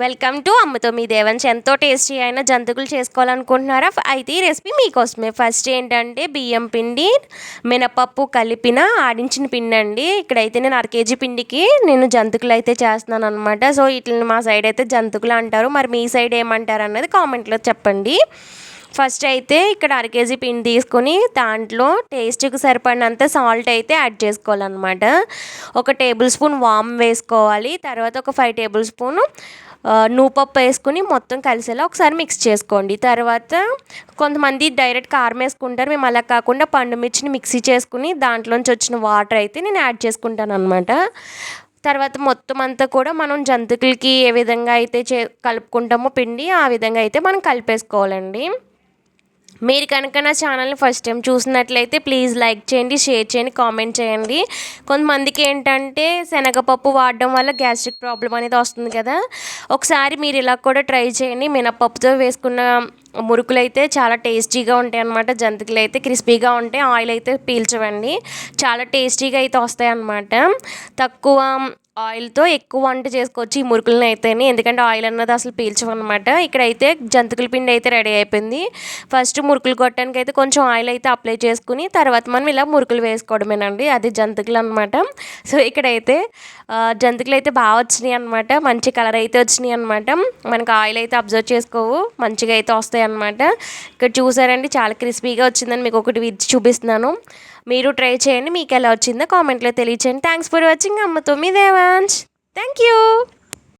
Welcome to అమ్మతో మీ దేవంచ్ ఎంతో tasty అయిన జంతుకులు చేసుకోవాలనుకుంటున్నారా? అయితే ఈ రెసిపీ మీకోసమే. ఫస్ట్ ఏంటంటే బియ్యం పిండి మినపప్పు కలిపిన ఆడించిన పిండి అండి. ఇక్కడైతే నేను అర కేజీ పిండికి నేను జంతుకులు అయితే చేస్తున్నాను అనమాట సో వీటిని మా సైడ్ అయితే జంతుకులు అంటారు. మరి మీ సైడ్ ఏమంటారు అన్నది కామెంట్లో చెప్పండి. ఫస్ట్ అయితే ఇక్కడ అర కేజీ పిండి తీసుకొని దాంట్లో టేస్ట్కి సరిపడినంత సాల్ట్ అయితే యాడ్ చేసుకోవాలన్నమాట. ఒక టేబుల్ స్పూన్ వామ్ వేసుకోవాలి. తర్వాత ఒక ఫైవ్ టేబుల్ స్పూన్ నూపప్పు వేసుకుని మొత్తం కలిసేలా ఒకసారి మిక్స్ చేసుకోండి. తర్వాత కొంతమంది డైరెక్ట్ కారం వేసుకుంటారు. మేము అలా కాకుండా పండు మిర్చిని మిక్సీ చేసుకుని దాంట్లోంచి వచ్చిన వాటర్ అయితే నేను యాడ్ చేసుకుంటాను అనమాట తర్వాత మొత్తం అంతా కూడా మనం జంతుకులకి ఏ విధంగా అయితే చే కలుపుకుంటామో పిండి ఆ విధంగా అయితే మనం కలిపేసుకోవాలండి. మీరు కనుక నా ఛానల్ని ఫస్ట్ టైం చూసినట్లయితే ప్లీజ్ లైక్ చేయండి షేర్ చేయండి కామెంట్ చేయండి. కొంతమందికి ఏంటంటే శనగపప్పు వాడడం వల్ల గ్యాస్ట్రిక్ ప్రాబ్లం అనేది వస్తుంది కదా. ఒకసారి మీరు ఇలా కూడా ట్రై చేయండి. మినపప్పుతో వేసుకున్న మురుకులు అయితే చాలా టేస్టీగా ఉంటాయి అన్నమాట. జంతికలు అయితే క్రిస్పీగా ఉంటాయి. ఆయిల్ అయితే పీల్చవండి. చాలా టేస్టీగా అయితే వస్తాయి అన్నమాట తక్కువ ఆయిల్తో ఎక్కువ వంట చేసుకోవచ్చు ఈ మురుకులను అయితేనే. ఎందుకంటే ఆయిల్ అన్నది అసలు పీల్చమన్నమాట ఇక్కడైతే జంతికల పిండి అయితే రెడీ అయిపోయింది. ఫస్ట్ మురుకులు కొట్టడానికి అయితే కొంచెం ఆయిల్ అయితే అప్లై చేసుకుని తర్వాత మనం ఇలా మురుకులు వేసుకోవడమేనండి. అది జంతికలు అనమాట సో ఇక్కడైతే జంతికలు అయితే బాగా వచ్చినాయి అనమాట మంచి కలర్ అయితే వచ్చినాయి అనమాట మనకు ఆయిల్ అయితే అబ్జర్వ్ చేసుకోవు. మంచిగా అయితే వస్తాయి అనమాట ఇక్కడ చూసారండి చాలా క్రిస్పీగా వచ్చిందని మీకు ఒకటి విరిచి చూపిస్తున్నాను. మీరు ట్రై చేయండి. మీకు ఎలా వచ్చిందో కామెంట్లో తెలియచేయండి. థ్యాంక్స్ ఫర్ వాచింగ్ అమ్మతో మీ థ్యాంక్ యూ